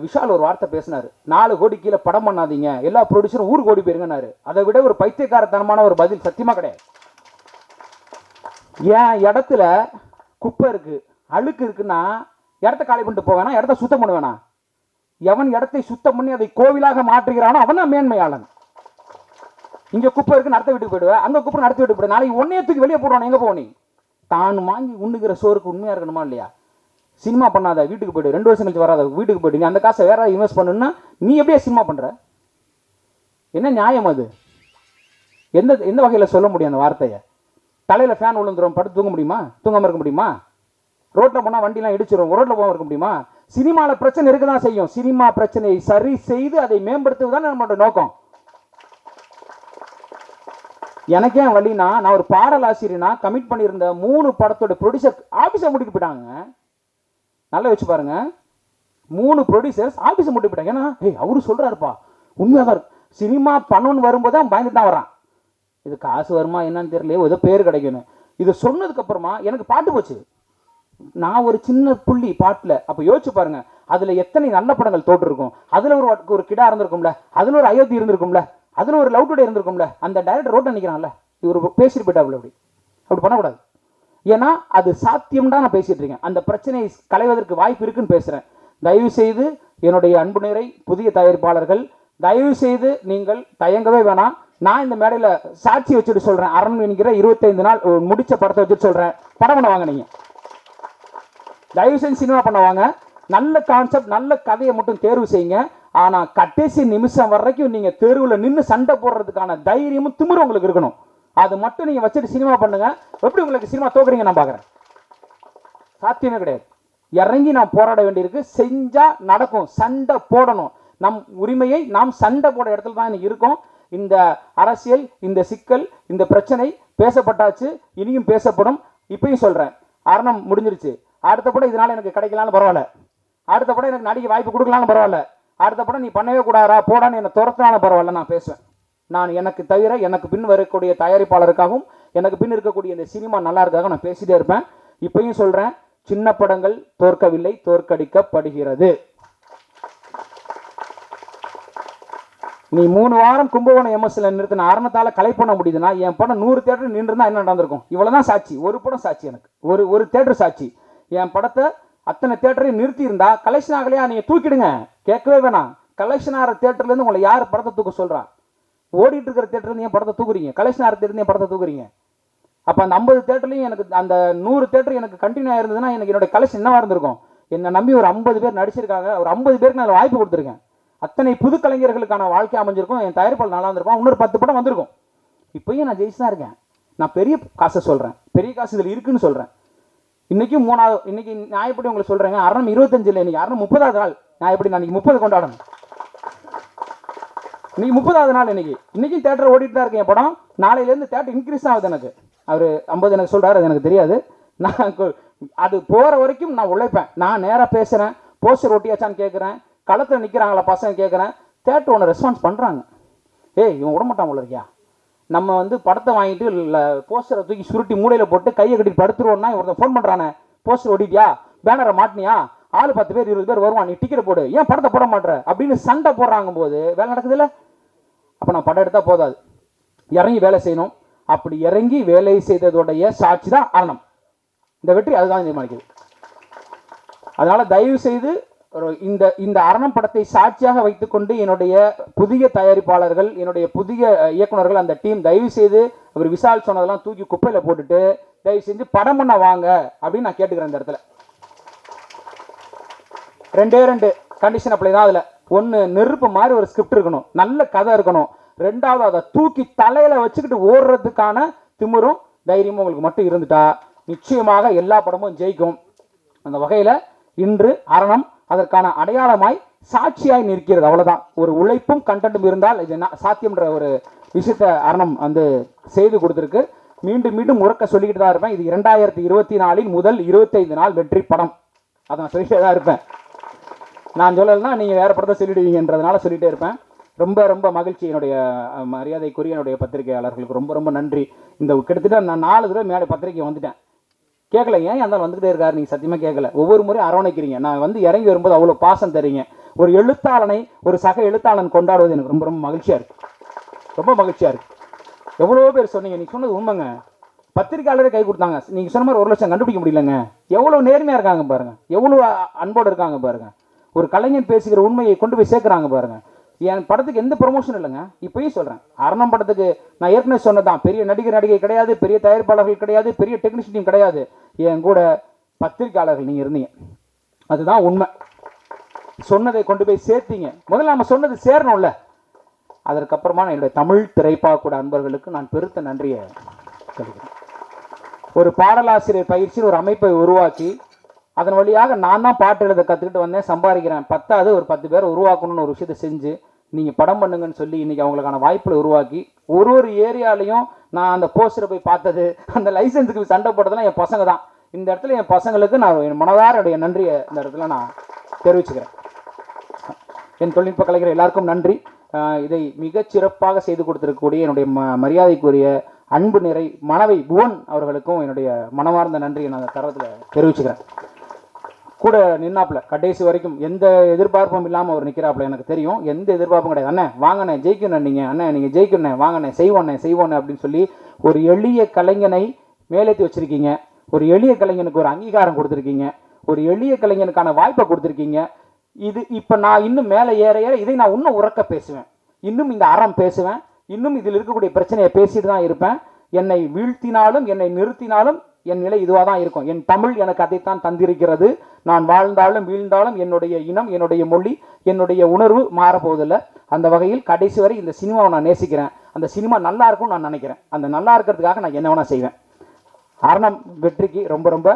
விஷால் ஒரு வார்த்தை பேசினார். நாலு கோடி கீழே படம் பண்ணாதீங்க. எல்லா ப்ரொடியூசரும் ஊருக்கு கோடி போயிருங்கன்னாரு. அதை விட ஒரு பைத்தியக்காரத்தனமான ஒரு பதில் சத்தியமா கிடையாது. என் இடத்துல குப்பை இருக்கு அழுக்கு இருக்குன்னா இடத்த காலி பண்ணிட்டு போவேனா? இடத்த சுத்தம் பண்ணுவேனா? எவன் இடத்தை சுத்தம் பண்ணி அதை கோவிலாக மாற்றுகிறானோ அவன் தான் மேன்மையாளன். இங்க குப்பை இருக்கு நடத்த விட்டு போயிடுவேன். அங்க குப்பை நடத்த விட்டு போயிடுவேன். நாளைக்கு ஒன்னே தூக்கி வெளியே போடுவானே எங்கே போனி தான் வாங்கி உண்ணுகிற சோறுக்கு உண்மையா இருக்கணுமா இல்லையா? சினிமா பண்ணாத வீட்டுக்கு போய்ட்டு ரெண்டு வருஷம் கழிச்சு வராத வீட்டுக்கு போய்ட்டு நீ அந்த காசை வேற இன்வெஸ்ட் பண்ணுன்னா நீ எப்படியே சினிமா பண்ற? என்ன நியாயம் அது? எந்த எந்த வகையில் சொல்ல முடியும் அந்த வார்த்தையை? தலையில் ஃபேன் விழுந்துரும் படுத்து தூங்க முடியுமா? தூங்காம இருக்க முடியுமா? ரோட்டில் போனால் வண்டிலாம் இடிச்சிடும் ரோட்டில் போகாம இருக்க முடியுமா? சினிமாவில் பிரச்சனை இருக்க தான் செய்யும். சினிமா பிரச்சனையை சரி செய்து அதை மேம்படுத்துவது தான் நம்மளோட நோக்கம். எனக்கே ஏன் வழினா நான் ஒரு பாடல் ஆசிரியனா கமிட் பண்ணியிருந்த மூணு படத்தோட ப்ரொடியூசர் ஆஃபீஸை முடிக்க போயிட்டாங்க. நல்லா வச்சு பாருங்க. மூணு ப்ரொடியூசர்ஸ் ஆஃபீஸை மட்டும் போயிட்டாங்க ஏன்னா ஏய் அவரு சொல்கிறாருப்பா உண்மையாக தான் இருக்கு. சினிமா பண்ணணும்னு வரும்போது தான் பயந்துட்டு தான் வரான் இது காசு வருமா என்னன்னு தெரியல ஏதோ பேர் கிடைக்கணும் இது சொன்னதுக்கப்புறமா எனக்கு பாட்டு போச்சு. நான் ஒரு சின்ன புள்ளி பாட்டில். அப்போ யோசிச்சு பாருங்க. அதில் எத்தனை நல்ல படங்கள் தோற்றிருக்கும் அதில் ஒரு ஒரு கிடா இருந்திருக்கும்ல. அதில் ஒரு அயோத்தி இருந்திருக்கும்ல. அதில் ஒரு லவ் டுடே இருந்திருக்கும்ல. அந்த டைரக்டர் ரோட்டை நிற்கிறான்ல இவர் பேசிட்டு போயிட்டாப்ல அப்படி. அப்படி பண்ணக்கூடாது. ஏன்னா அது சாத்தியம் தான் நான் பேசிகிட்டு இருக்கேன். அந்த பிரச்சனையை களைவதற்கு வாய்ப்பு இருக்குன்னு பேசுகிறேன் தயவு செய்து என்னுடைய அன்பு நிறை புதிய தயாரிப்பாளர்கள் தயவு செய்து நீங்கள் தயங்கவே வேணாம். நான் இந்த மேடையில் சாட்சி வச்சுட்டு சொல்கிறேன் அரண் என்கிற இருபத்தைந்து நாள் முடித்த முடிச்ச படத்தை வச்சுட்டு சொல்கிறேன் படம் பண்ண வாங்க நீங்கள் தயவு செஞ்சு சினிமா பண்ண வாங்க. நல்ல கான்செப்ட் நல்ல கதையை மட்டும் தேர்வு செய்யுங்க. ஆனால் கடைசி நிமிஷம் வரைக்கும் நீங்கள் தேர்வில் நின்று சண்டை போடுறதுக்கான தைரியமும் திமிரும் உங்களுக்கு இருக்கணும். அது மட்டும் நீங்கள் வச்சுட்டு சினிமா பண்ணுங்க. எப்படி உங்களுக்கு சினிமா தோக்குறீங்க நான் பார்க்குறேன் சாத்தியமே கிடையாது. இறங்கி நாம் போராட வேண்டியிருக்கு. செஞ்சால் நடக்கும். சண்டை போடணும். நம் உரிமையை நாம் சண்டை போட இடத்துல தான் இருக்கோம். இந்த அரசியல் இந்த சிக்கல் இந்த பிரச்சனை பேசப்பட்டாச்சு. இனியும் பேசப்படும். இப்பயும் சொல்கிறேன் அரணம் முடிஞ்சிருச்சு. அடுத்த படம் இதனால எனக்கு கிடைக்கலான்னு பரவாயில்ல. அடுத்த படம் எனக்கு நடிக்க வாய்ப்பு கொடுக்கலான்னு பரவாயில்ல. அடுத்த படம் நீ பண்ணவே கூடாதா போடான்னு என்னை துரத்தினாலும் பரவாயில்ல நான் பேசுவேன். நான் எனக்கு தவிர எனக்கு பின் வரக்கூடிய தயாரிப்பாளருக்காகவும் எனக்கு பின் இருக்கக்கூடிய இந்த சினிமா நல்லா இருக்காக நான் பேசிட்டே இருப்பேன். இப்பயும் சொல்றேன் சின்ன படங்கள் தோற்கவில்லை தோற்கடிக்கப்படுகிறது. நீ மூணு வாரம் கும்பகோணம் எம்எஸ்ல நிறுத்தின ஆரம்பத்தால் கலை பண்ண முடியுதுன்னா என் படம் நூறு தேட்டர் நின்றுருந்தா என்ன நடந்திருக்கும்? இவ்வளவுதான் சாட்சி. ஒரு படம் சாட்சி எனக்கு. ஒரு ஒரு தேட்டர் சாட்சி. என் படத்தை அத்தனை தேட்டரையும் நிறுத்தியிருந்தா கலெக்ஷன் ஆகலையா? நீங்கள் தூக்கிடுங்க. கேட்கவே வேணாம். கலெக்ஷன் ஆகிற தேட்டர்லேருந்து உங்களை யார் படத்தை தூக்க சொல்கிறான் ஓடிட்டு இருக்கிற தேட்டர்ல ஏன் படத்தை தூக்குறீங்க. கலெக்ஷன் ஆகிற தேட்டர் படத்தை தூக்குறீங்க. அப்ப அந்த ஐம்பது தேட்டர்லையும் எனக்கு அந்த நூறு தேட்டர் எனக்கு கண்டினியூ ஆயிருந்ததுன்னா எனக்கு என்னோட கலெக்ஷன் என்னவா இருந்திருக்கும்? என்னை நம்பி ஒரு ஐம்பது பேர் நடிச்சிருக்காங்க. ஒரு ஐம்பது பேருக்கு நான் வாய்ப்பு கொடுத்துருக்கேன். அத்தனை புது கலைஞர்களுக்கான வாழ்க்கை அமைஞ்சிருக்கும். என் தயாரிப்பால் நல்லா இருந்திருக்கும் இன்னொரு பத்து படம் வந்திருக்கும். இப்பயும் நான் ஜெயிச்சு தான் இருக்கேன். நான் பெரிய காசை சொல்றேன். பெரிய காசு இதில் இருக்குன்னு சொல்றேன். இன்னைக்கும் மூணாவது இன்னைக்கு நான் எப்படி உங்களுக்கு சொல்றேங்க? அரணம் இருபத்தஞ்சில் இன்னைக்கு அறுநூறு முப்பதாவது நாள். நான் எப்படி நான் இன்னைக்கு முப்பது கொண்டாடணும்? இன்னைக்கு முப்பதாவது நாள் இன்னைக்கு. இன்னைக்கும் தேட்டர் ஓடிட்டு தான் இருக்கேன் படம். நாளையிலேருந்து தேட்டர் இன்க்ரீஸ் ஆகுது எனக்கு. அவர் ஐம்பது எனக்கு சொல்கிறாரு அது எனக்கு தெரியாது. நான் அது போகிற வரைக்கும் நான் உழைப்பேன். நான் நேராக பேசுகிறேன் போஸ்டர் ஒட்டியாச்சான்னு கேட்குறேன் களத்தில் நிற்கிறாங்களா பசங்க கேட்குறேன் தேட்டர் ஒன்று ரெஸ்பான்ஸ் பண்ணுறாங்க ஏய் இவன் விடமாட்டான் உள்ள இருக்கியா? நம்ம வந்து படத்தை வாங்கிட்டு இல்லை போஸ்டரை தூக்கி சுருட்டி மூலையில் போட்டு கையை கட்டி படுத்துருவோம்னா ஒருத்தன் ஃபோன் பண்ணுறானே போஸ்டர் ஓடிட்டியா? பேனரை மாட்டினியா? ஆள் பத்து பேர் இருபது பேர் வருவான் நீ டிக்கெட் போடு. ஏன் படத்தை போட மாட்டேற அப்படின்னு சண்டை போடுறாங்க போது வேலை நடக்குதுல்ல? அப்போ நான் படம் எடுத்தால் போதாது. இறங்கி வேலை செய்யணும். அப்படி இறங்கி வேலை செய்ததோடைய சாட்சி தான் அரணம். இந்த வெற்றி அதுதான் தீர்மானிக்குது. அதனால் தயவு செய்து இந்த இந்த அரணம் படத்தை சாட்சியாக வைத்துக்கொண்டு என்னுடைய புதிய தயாரிப்பாளர்கள் என்னுடைய புதிய இயக்குநர்கள் இயக்குனர்கள் அந்த டீம் தயவு செய்து அவர் விசால் சொன்னதெல்லாம் தூக்கி குப்பையில் போட்டுட்டு தயவு செஞ்சு படம் பண்ண வாங்க அப்படின்னு நான் கேட்டுக்கிறேன் இந்த இடத்துல. ரெண்டே ரெண்டு கண்டிஷன் அப்படி தான் அதில். ஒன்று நெருப்பு மாதிரி ஒரு ஸ்கிரிப்ட் இருக்கணும். நல்ல கதை இருக்கணும். ரெண்டாவது அதை தூக்கி தலையில் வச்சுக்கிட்டு ஓடுறதுக்கான திமிரும் தைரியமும் உங்களுக்கு மட்டும் இருந்துட்டா நிச்சயமாக எல்லா படமும் ஜெயிக்கும். அந்த வகையில் இன்று அரணம் அதற்கான அடையாளமாய் சாட்சியாய் நிற்கிறது. அவ்வளோதான் ஒரு உழைப்பும் கண்டென்ட்டும் இருந்தால் இது நா- சாத்தியம்ன்ற ஒரு விஷயத்தை அரணம் வந்து செய்து கொடுத்துருக்கு. மீண்டும் மீண்டும் உறக்க சொல்லிக்கிட்டு தான் இருப்பேன். இது இரண்டாயிரத்தி இருபத்தி நாலில் முதல் இருபத்தைந்து நாள் வெற்றி படம். அதை நான் சொல்லிக்கிட்டே தான் இருப்பேன். நான் சொல்லலைன்னா நீங்கள் வேறு படத்தை சொல்லிடுவீங்கன்றதுனால சொல்லிகிட்டே இருப்பேன். ரொம்ப ரொம்ப மகிழ்ச்சி என்னுடைய மரியாதைக்குரிய என்னுடைய பத்திரிகையாளர்களுக்கு. ரொம்ப ரொம்ப நன்றி. இந்த கிட்டத்தட்ட நான் நாலு தடவை மேலே பத்திரிக்கை வந்துட்டேன். கேட்கல ஏன் அந்த வந்துகிட்டே இருக்காரு? நீங்கள் சத்தியமாக கேட்கல ஒவ்வொரு முறையும் அரவணைக்கிறீங்க. நான் வந்து இறங்கி வரும்போது அவ்வளோ பாசம் தரீங்க ஒரு எழுத்தாளனை ஒரு சக எழுத்தாளன் கொண்டாடுவது எனக்கு ரொம்ப ரொம்ப மகிழ்ச்சியாக இருக்குது ரொம்ப மகிழ்ச்சியாக இருக்குது எவ்வளோ பேர் சொன்னீங்க? நீ சொன்னது உண்மைங்க. பத்திரிக்கையாளரே கை கொடுத்தாங்க. நீங்கள் சொன்ன மாதிரி ஒரு லட்சம் கண்டுபிடிக்க முடியலங்க. எவ்வளோ நேர்மையாக இருக்காங்க பாருங்கள் எவ்வளோ அன்போடு இருக்காங்க பாருங்கள் ஒரு கலைஞன் பேசுகிற உண்மையை கொண்டு போய் சேர்க்குறாங்க பாருங்கள் என் படத்துக்கு எந்த ப்ரொமோஷன் இல்லைங்க. இப்பயும் சொல்கிறேன் அரணம் படத்துக்கு நான் ஏற்கனவே சொன்னதான் பெரிய நடிகர் நடிகை கிடையாது. பெரிய தயாரிப்பாளர்கள் கிடையாது. பெரிய டெக்னீஷியன் கிடையாது. என் கூட பத்திரிக்கையாளர்கள் நீங்கள் இருந்தீங்க. அதுதான் உண்மை. சொன்னதை கொண்டு போய் சேர்த்தீங்க. முதல்ல நம்ம சொன்னது சேரணும்ல. அதற்கப்புறமா நான் என்னுடைய தமிழ் திரைப்பாக்கூட அன்பர்களுக்கு நான் பெருத்த நன்றியை சொல்கிறேன். ஒரு பாடலாசிரியர் பயிற்சியில் ஒரு அமைப்பை உருவாக்கி அதன் வழியாக நான் தான் பாட்டு எழுத கற்றுக்கிட்டு வந்தேன். சம்பாதிக்கிறேன். பத்தாவது ஒரு பத்து பேரை உருவாக்கணும்னு ஒரு விஷயத்தை செஞ்சு நீங்கள் படம் பண்ணுங்கன்னு சொல்லி இன்றைக்கி அவங்களுக்கான வாய்ப்புகளை உருவாக்கி ஒரு ஒரு ஏரியாலையும் நான் அந்த போஸ்டரை போய் பார்த்தது அந்த லைசன்ஸுக்கு சண்டை போட்டதெல்லாம் என் பசங்க தான். இந்த இடத்துல என் பசங்களுக்கு நான் என் மனதார நன்றியை இந்த இடத்துல நான் தெரிவிச்சுக்கிறேன். என் தொழில்நுட்ப கலைஞர் எல்லாருக்கும் நன்றி. இதை மிகச் சிறப்பாக செய்து கொடுத்திருக்கக்கூடிய என்னுடைய ம மரியாதைக்குரிய அன்பு நிறை மனவை புவன் அவர்களுக்கும் என்னுடைய மனமார்ந்த நன்றியை நான் அந்த தரத்தில் தெரிவிச்சுக்கிறேன். கூட நின்னாப்புல. கடைசி வரைக்கும் எந்த எதிர்பார்ப்பும் இல்லாமல் அவர் நிற்கிறாப்புல எனக்கு தெரியும். எந்த எதிர்பார்ப்பும் கிடையாது. அண்ணே வாங்கண்ணே ஜெயிக்கணும் நீங்கள் அண்ணே நீங்கள் ஜெயிக்கணும். வாங்கண்ணே செய்வோண்ணே செய்வோண்ணே அப்படின்னு சொல்லி ஒரு எளிய கலைஞனை மேலேற்றி வச்சுருக்கீங்க. ஒரு எளிய கலைஞனுக்கு ஒரு அங்கீகாரம் கொடுத்துருக்கீங்க. ஒரு எளிய கலைஞனுக்கான வாய்ப்பை கொடுத்துருக்கீங்க. இது இப்போ நான் இன்னும் மேலே ஏற ஏற இதை நான் இன்னும் உறக்க பேசுவேன். இன்னும் இந்த அறம் பேசுவேன். இன்னும் இதில் இருக்கக்கூடிய பிரச்சனையை பேசிட்டு தான் இருப்பேன். என்னை வீழ்த்தினாலும் என்னை நிறுத்தினாலும் என் நிலை இதுவாக தான் இருக்கும். என் தமிழ் எனக்கு அதைத்தான் தந்திருக்கிறது. நான் வாழ்ந்தாலும் வீழ்ந்தாலும் என்னுடைய இனம் என்னுடைய மொழி என்னுடைய உணர்வு மாறப்போவதில்லை. அந்த வகையில் கடைசி வரை இந்த சினிமாவை நான் நேசிக்கிறேன். அந்த சினிமா நல்லா இருக்கும்னு நான் நினைக்கிறேன். அந்த நல்லா இருக்கிறதுக்காக நான் என்ன வேணால் செய்வேன். அரணம் வெற்றிக்கு ரொம்ப ரொம்ப